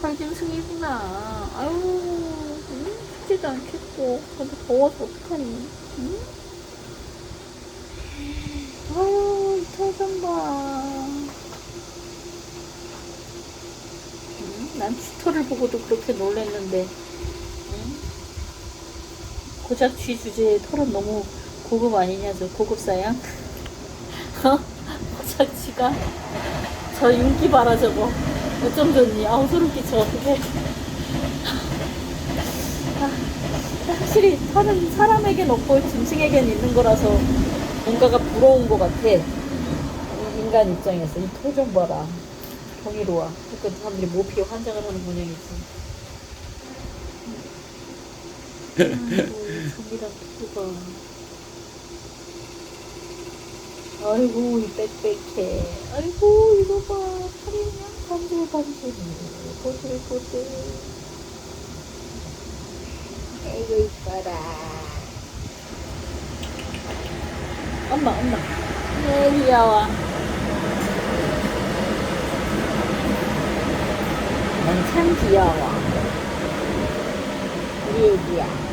털짐승이구나. 아유, 응? 춥지도 않겠고. 근데 더워서 어떡하니? 응? 아유, 털좀 봐. 응? 난 치토를 보고도 그렇게 놀랬는데, 응? 고작 쥐 주제에 털은 너무 고급 아니냐, 저 고급 사양? 어? 고작 쥐가 저 윤기 봐라 저거 어쩜 좋니 아우 소름 끼쳐. 어떡해 아, 확실히 털은 사람에겐 없고 짐승에겐 있는 거라서 뭔가가 부러운 것 같아. 이 인간 입장에서. 이털좀 봐라. 경이로워 그러니까 사람들이 모피에 환장을 하는 모양이지 아이고 두고 아이고 이 빽빽해. 아이고 이거 봐 반질반질 보들보들 아이고 이뻐라 엄마 엄마 네 귀여워 넌참 귀여워 우리 애기야